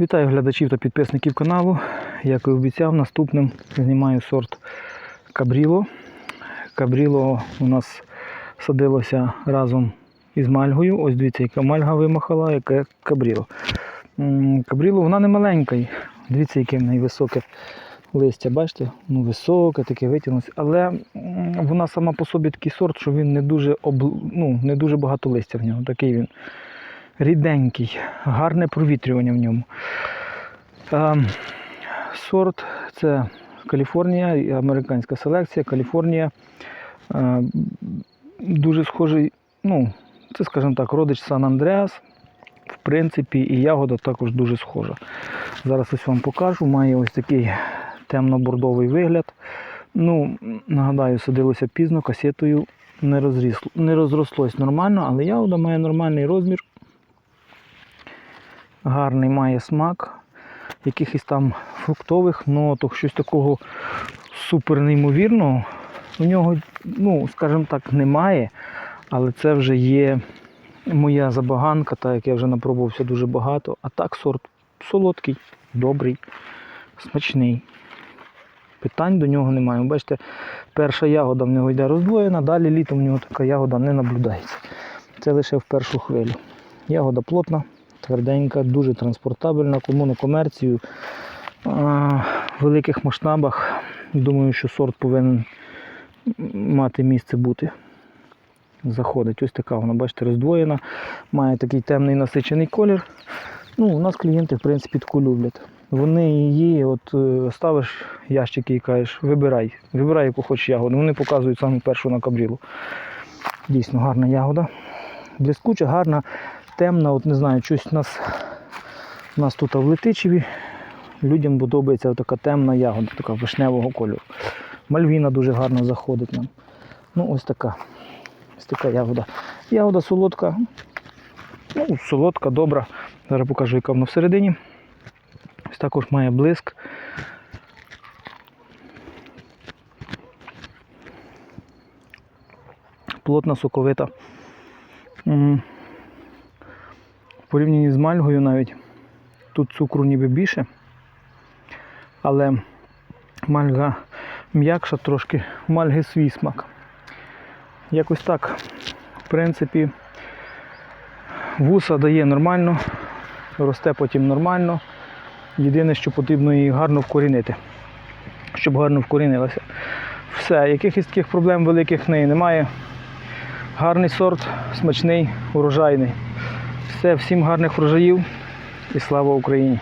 Вітаю глядачів та підписників каналу. Як і обіцяв, наступним знімаю сорт Кабріло. Кабріло у нас садилося разом із мальгою. Ось дивіться, яка мальга вимахала, яке кабріло. Кабріло вона не маленька. Дивіться, яке в неї високе листя. Бачите? Ну, високе, таке витягнуться. Але вона сама по собі такий сорт, що він не дуже, обл... ну, не дуже багато листя в нього. Такий він ріденький, гарне провітрювання в ньому. Ем, Сорт це Каліфорнія, американська селекція. Каліфорнія е, дуже схожий, ну, це, скажімо так, родич Сан Андреас. В принципі, і ягода також дуже схожа. Зараз ось вам покажу. Має ось такий темно-бордовий вигляд. Ну, нагадаю, садилося пізно, касетою не, розрісло, не розрослось нормально, але ягода має нормальний розмір. Гарний має смак, якихось там фруктових ноток, щось такого супер неймовірного. У нього, ну, скажімо так, немає, але це вже є моя забаганка, так як я вже напробувався дуже багато. А так сорт солодкий, добрий, смачний. Питань до нього немає. Бачите, перша ягода в нього йде роздвоєна, далі літом в нього така ягода не наблюдається. Це лише в першу хвилю. Ягода плотна, тверденька, дуже транспортабельна, кому на комерцію. В великих масштабах. Думаю, що сорт повинен мати місце бути. Заходить. Ось така вона, бачите, роздвоєна, має такий темний насичений колір. Ну, у нас клієнти, в принципі, таку люблять. Вони її, от е, ставиш ящики і кажеш, вибирай, вибирай, яку хочеш ягоду. Вони показують саме першу на кабрілу. Дійсно гарна ягода. Блискуча, гарна, темна, от не знаю, щось у нас, у нас тут в Летичеві. Людям подобається така темна ягода, така вишневого кольору. Мальвіна дуже гарно заходить нам. Ну, ось така. Ось така ягода. Ягода солодка. Ну, солодка, добра. Зараз покажу, яка вона всередині. Ось також має блиск. Плотна, соковита. Порівнянні з мальгою навіть тут цукру ніби більше, але мальга м'якша трошки, мальги свій смак. Якось так. В принципі, вуса дає нормально, росте потім нормально. Єдине, що потрібно її гарно вкорінити, щоб гарно вкорінилася. Все, якихось таких проблем великих в неї немає. Гарний сорт, смачний, урожайний. Все, всім гарних врожаїв і слава Україні!